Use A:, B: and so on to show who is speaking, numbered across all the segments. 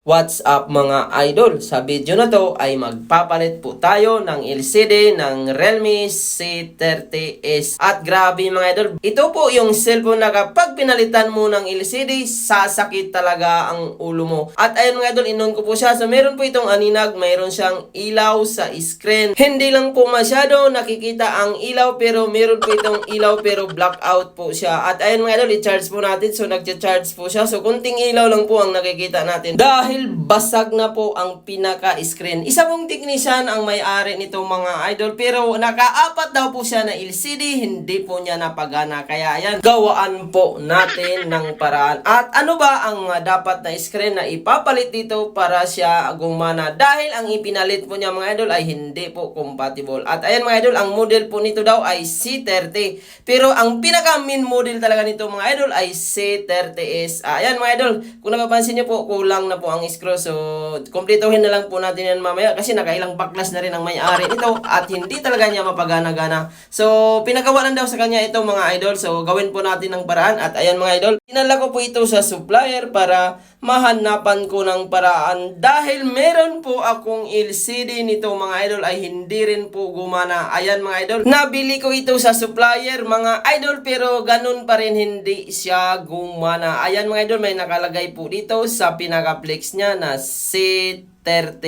A: What's up mga idol? Sa video na to ay magpapalit po tayo ng LCD ng Realme C30s. At grabe mga idol, ito po yung cellphone na kapag pinalitan mo ng LCD, sasakit talaga ang ulo mo. At ayun mga idol, inon ko po siya. So meron po itong aninag, mayroon siyang ilaw sa screen. Hindi lang po masyado nakikita ang ilaw pero meron po itong ilaw pero blackout po siya. At ayun mga idol, i-charge po natin. So nagcha-charge po siya. So kunting ilaw lang po ang nakikita natin. Dahil basag na po ang pinaka-screen. Isa pong technician ang may-ari nitong mga idol pero nakaapat daw po siya na LCD, hindi po niya napagana. Kaya ayan, gawaan po natin ng paraan. At ano ba ang uh, dapat na screen na ipapalit dito para siya gumana? Dahil ang ipinalit po niya mga idol ay hindi po compatible. At ayan mga idol, ang model po nito daw ay C30. Pero ang pinaka-main model talaga nito mga idol ay C30S. Ah, ayan mga idol, kung napapansin niyo po, kulang na po ang screw. So, kumplituhin na lang po natin yan mamaya kasi nakailang baklas na rin ang may-ari nito at hindi talaga niya mapagana-gana. So, pinagawa lang daw sa kanya ito mga idol. So, gawin po natin ng paraan. At ayan mga idol, dinala ko po ito sa supplier para mahanapan ko ng paraan. Dahil meron po akong LCD nito mga idol ay hindi rin po gumana. Ayan mga idol, nabili ko ito sa supplier mga idol pero ganun pa rin hindi siya gumana. Ayan mga idol, may nakalagay po dito sa pinaka-flex niya na C30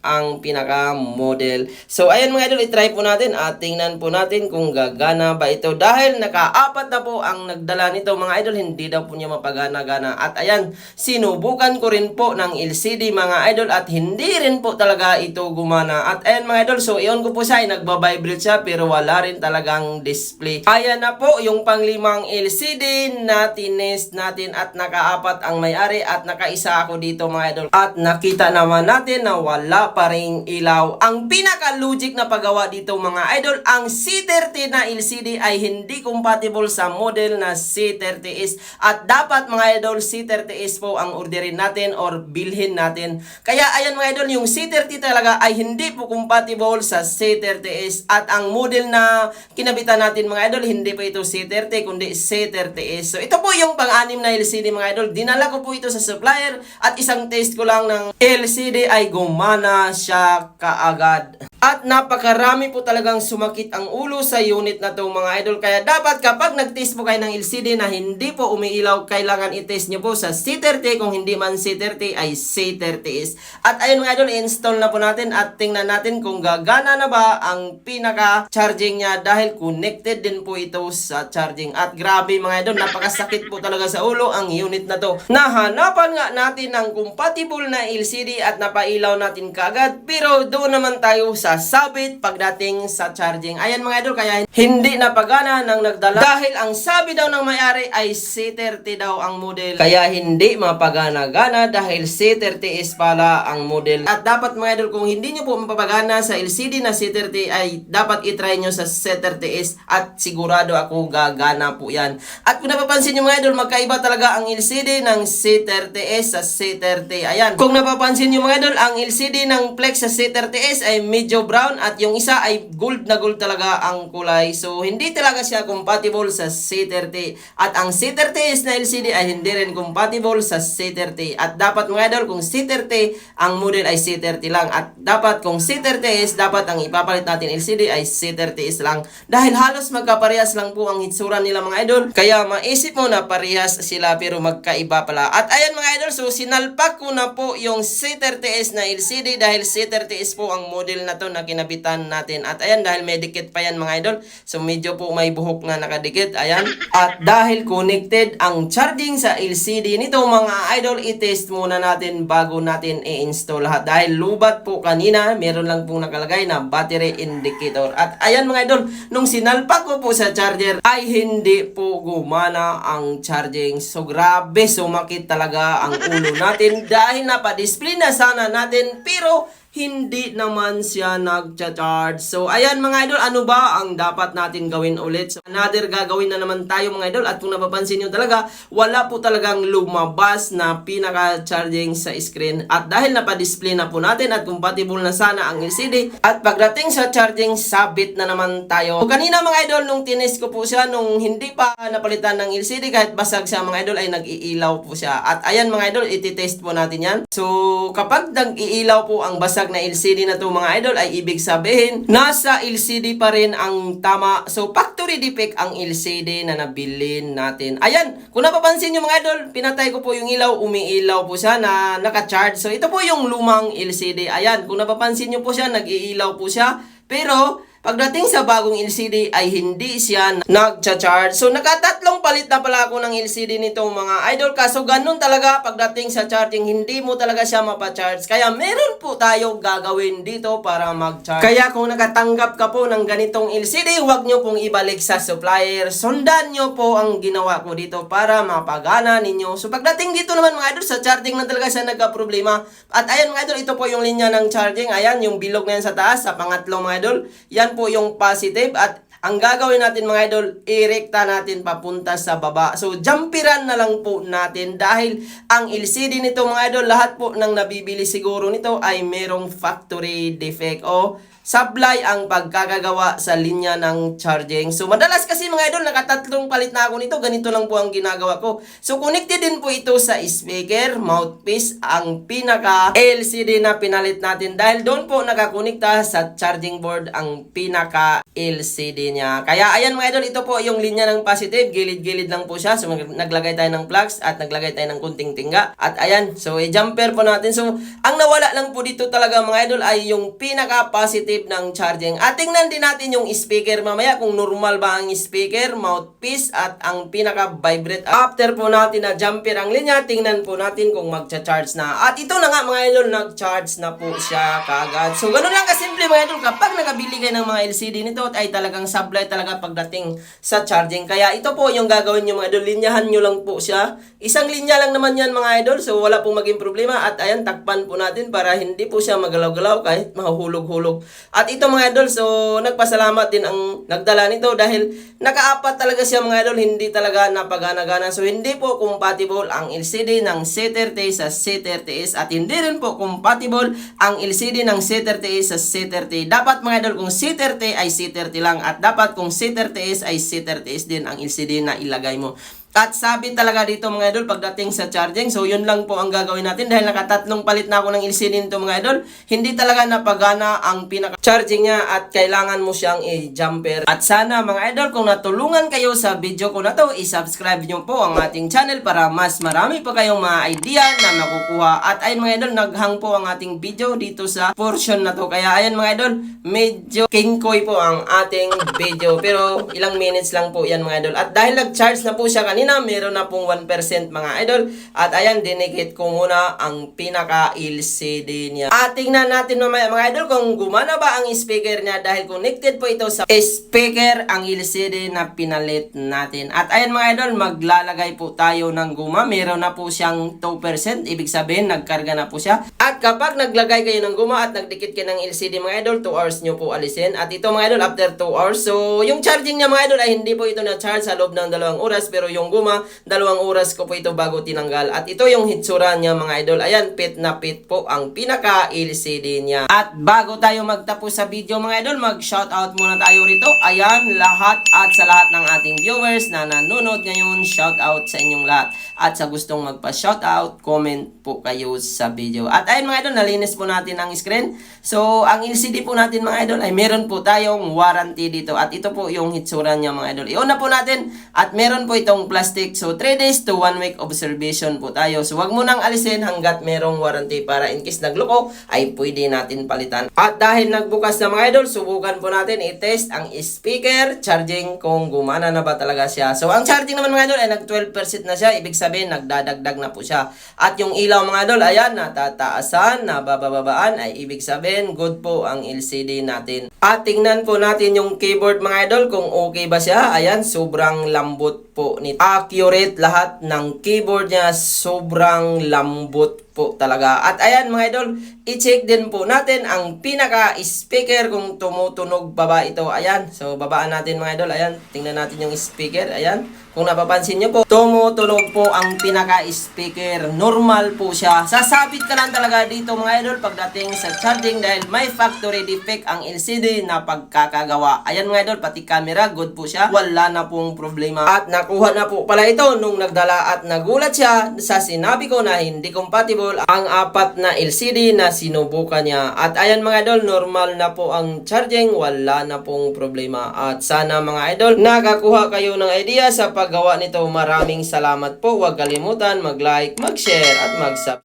A: ang pinaka-model. So, ayan mga idol, itry po natin at tingnan po natin kung gagana ba ito. Dahil nakaapat na po ang nagdala nito mga idol, hindi daw po niya mapagana-gana. At ayan, sinubukan ko rin po ng LCD mga idol at hindi rin po talaga ito gumana. At ayan mga idol, so iyon ko po siya, nagbabibrate siya pero wala rin talagang display. Ayan na po yung panglimang LCD na tinest natin at nakaapat ang may-ari at nakaisa ako dito mga idol. At nakita naman natin na wala pa ring ilaw. Ang pinaka-logic na paggawa dito mga idol, ang C30 na LCD ay hindi compatible sa model na C30s. At dapat mga idol, C30s po ang orderin natin or bilhin natin. Kaya ayan mga idol, yung C30 talaga ay hindi po compatible sa C30s. At ang model na kinabitan natin mga idol, hindi po ito C30 kundi C30s. So ito po yung pang-anim na LCD mga idol. Dinala ko po ito sa supplier at isang test ko lang ng LCD ay gumana siya kaagad. At napakarami po talagang sumakit ang ulo sa unit na to mga idol. Kaya dapat kapag nag-test po kayo ng LCD na hindi po umiilaw, kailangan i-test nyo po sa C30. Kung hindi man C30 ay C30s. At ayun mga idol, install na po natin at tingnan natin kung gagana na ba ang pinaka-charging niya dahil connected din po ito sa charging. At grabe mga idol, napakasakit po talaga sa ulo ang unit na to. Nahanapan nga natin ng compatible na LCD at napailaw natin kaagad. Pero doon naman tayo sa sabit pagdating sa charging. Ayan mga idol, kaya hindi napagana ng nagdala. Dahil ang sabi daw ng may-ari ay C30 daw ang model. Kaya hindi mapagana-gana dahil C30 is pala ang model. At dapat mga idol, kung hindi nyo po mapapagana sa LCD na C30 ay dapat itry nyo sa C30s at sigurado ako gagana po yan. At kung napapansin nyo mga idol, magkaiba talaga ang LCD ng C30s sa C30. Ayan. Kung napapansin nyo mga idol, ang LCD ng Flex sa C30s ay medyo brown at yung isa ay gold na gold talaga ang kulay. So, hindi talaga siya compatible sa C30. At ang C30s na LCD ay hindi rin compatible sa C30. At dapat mga idol, kung C30, ang model ay C30 lang. At dapat kung C30s, dapat ang ipapalit natin LCD ay C30s lang. Dahil halos magkaparehas lang po ang hitsura nila mga idol. Kaya maisip mo na parehas sila pero magkaiba pala. At ayan mga idol, so sinalpak ko na po yung C30s na LCD dahil C30s po ang model na to na kinabitan natin. At ayan, dahil may dikit pa yan mga idol. So medyo po may buhok na nakadikit. Ayan. At dahil connected ang charging sa LCD nito mga idol, i-test muna natin bago natin i-install lahat. Dahil lubat po kanina, meron lang pong nakalagay na battery indicator. At ayan mga idol, nung sinalpak ko po sa charger, ay hindi po gumana ang charging. So grabe, sumakit talaga ang ulo natin dahil napadisplay na sana natin pero hindi naman siya nagcha-charge. So, ayan mga idol, ano ba ang dapat natin gawin ulit? So, another gagawin na naman tayo mga idol. At kung napapansin nyo talaga, wala po talagang lumabas na pinaka-charging sa screen. At dahil napadisplay na po natin at compatible na sana ang LCD. At pagdating sa charging, sabit na naman tayo. So, kanina mga idol, nung tinest ko po siya, nung hindi pa napalitan ng LCD, kahit basag siya mga idol, ay nag-iilaw po siya. At ayan mga idol, ititest po natin yan. So, kapag nag-iilaw po ang basag na LCD na to mga idol, ay ibig sabihin, nasa LCD pa rin ang tama. So, factory defect ang LCD na nabili natin. Ayan, kung napapansin nyo mga idol, pinatay ko po yung ilaw, umiilaw po siya na naka-charge. So, ito po yung lumang LCD. Ayan, kung napapansin nyo po siya, nag-iilaw po siya. Pero, Pagdating sa bagong LCD ay hindi siya nagcha-charge. So nakatatlong palit na pala ako ng LCD nito mga idol. Kaso ganun talaga pagdating sa charging hindi mo talaga siya mapa-charge. Kaya meron po tayo gagawin dito para mag-charge. Kaya kung nakatanggap ka po ng ganitong LCD, huwag nyo pong ibalik sa supplier. Sundan nyo po ang ginawa ko dito para mapagana ninyo. So pagdating dito naman mga idol, sa charging na talaga siya nagka-problema. At ayan mga idol, ito po yung linya ng charging. Ayan, yung bilog na yan sa taas, sa pangatlo mga idol. Yan po yung positive at ang gagawin natin mga idol, irekta natin papunta sa baba. So, jumpiran na lang po natin dahil ang LCD nito mga idol, lahat po ng nabibili siguro nito ay merong factory defect o sablay ang pagkakagawa sa linya ng charging. So, madalas kasi mga idol, nakatatlong palit na ako nito. Ganito lang po ang ginagawa ko. So, connected din po ito sa speaker, mouthpiece, ang pinaka LCD na pinalit natin. Dahil doon po nakakonekta sa charging board ang pinaka LCD niya. Kaya, ayan mga idol, ito po yung linya ng positive. Gilid-gilid lang po siya. So, naglagay tayo ng plugs at naglagay tayo ng kunting tingga. At ayan, so, i-jumper po natin. So, ang nawala lang po dito talaga mga idol ay yung pinaka positive ng charging. At tingnan din natin yung speaker mamaya kung normal ba ang speaker, mouthpiece at ang pinaka vibrate. After po natin na jumper ang linya, tingnan po natin kung magcha-charge na. At ito na nga mga idol, nag-charge na po siya kagad. So ganun lang kasimple mga idol, kapag nakabili kayo ng mga LCD nito ay talagang sablay talaga pagdating sa charging. Kaya ito po yung gagawin nyo mga idol, linyahan nyo lang po siya. Isang linya lang naman yan mga idol, so wala pong maging problema. At ayan, takpan po natin para hindi po siya magalaw-galaw kahit mahulog-hulog. At ito mga idol, so nagpasalamat din ang nagdala nito dahil nakaapat talaga siya mga idol, hindi talaga napagana-gana. So hindi po compatible ang LCD ng C30 sa C30S at hindi rin po compatible ang LCD ng C30S sa C30. Dapat mga idol, kung C30 ay C30 lang at dapat kung C30S ay C30S din ang LCD na ilagay mo. At sabi talaga dito mga idol pagdating sa charging. So yun lang po ang gagawin natin dahil nakatatlong palit na ako ng LCD nito mga idol. Hindi talaga napagana ang pinaka-charging niya at kailangan mo siyang i-jumper. At sana mga idol kung natulungan kayo sa video ko na to, i-subscribe nyo po ang ating channel para mas marami pa kayong mga idea na makukuha. At ayun mga idol, naghang po ang ating video dito sa portion na to. Kaya ayun mga idol, medyo kingkoy po ang ating video. Pero ilang minutes lang po yan mga idol. At dahil nag-charge na po siya kanina, kanina, meron na pong 1% mga idol. At ayan, dinikit ko muna ang pinaka-LCD niya. At tingnan natin mamaya mga idol kung gumana ba ang speaker niya dahil connected po ito sa speaker ang LCD na pinalit natin. At ayan mga idol, maglalagay po tayo ng guma. Meron na po siyang 2%. Ibig sabihin, nagkarga na po siya. At kapag naglagay kayo ng guma at nagdikit kayo ng LCD mga idol, 2 hours nyo po alisin. At ito mga idol, after 2 hours. So, yung charging niya mga idol ay hindi po ito na-charge sa loob ng dalawang oras. Pero yung guma, dalawang oras ko po ito bago tinanggal. At ito yung hitsura niya mga idol. Ayan, pit na pit po ang pinaka-LCD niya. At bago tayo magtapos sa video mga idol, mag-shoutout muna tayo rito. Ayan, lahat at sa lahat ng ating viewers na nanonood ngayon, shoutout sa inyong lahat. At sa gustong magpa-shoutout, comment po kayo sa video. At ayun mga idol, nalinis po natin ang screen. So, ang LCD po natin mga idol ay meron po tayong warranty dito. At ito po yung hitsura niya mga idol. Iuna po natin at meron po itong plastic. So, 3 days to 1 week observation po tayo. So, wag mo nang alisin hanggat merong warranty para in case nagloko ay pwede natin palitan. At dahil nagbukas na mga idol, subukan po natin i-test ang speaker charging kung gumana na ba talaga siya. So, ang charging naman mga idol ay nag 12% na siya. Ibig sabihin, nagdadagdag na po siya. At yung ilaw mga idol, ayan, natataasan, nabababaan, ay ibig sabihin, good po ang LCD natin. At tingnan po natin yung keyboard mga idol, kung okay ba siya. Ayan, sobrang lambot po nito. Accurate lahat ng keyboard niya, sobrang lambot po talaga. At ayan mga idol, i-check din po natin ang pinaka-speaker kung tumutunog pa ba ito. Ayan, so babaan natin mga idol. Ayan, tingnan natin yung speaker. Ayan, kung napapansin nyo po, tumutunog po ang pinaka-speaker. Normal po siya. Sasabit ka lang talaga dito mga idol pagdating sa charging dahil may factory defect ang LCD na pagkakagawa. Ayan mga idol, pati camera, good po siya. Wala na pong problema. At nakuha na po pala ito nung nagdala at nagulat siya sa sinabi ko na hindi compatible ang apat na LCD na sinubukan niya. At ayan mga idol, normal na po ang charging, wala na pong problema. At sana mga idol, nakakuha kayo ng idea sa paggawa nito. Maraming salamat po. Huwag kalimutan mag-like, mag-share at mag-subscribe.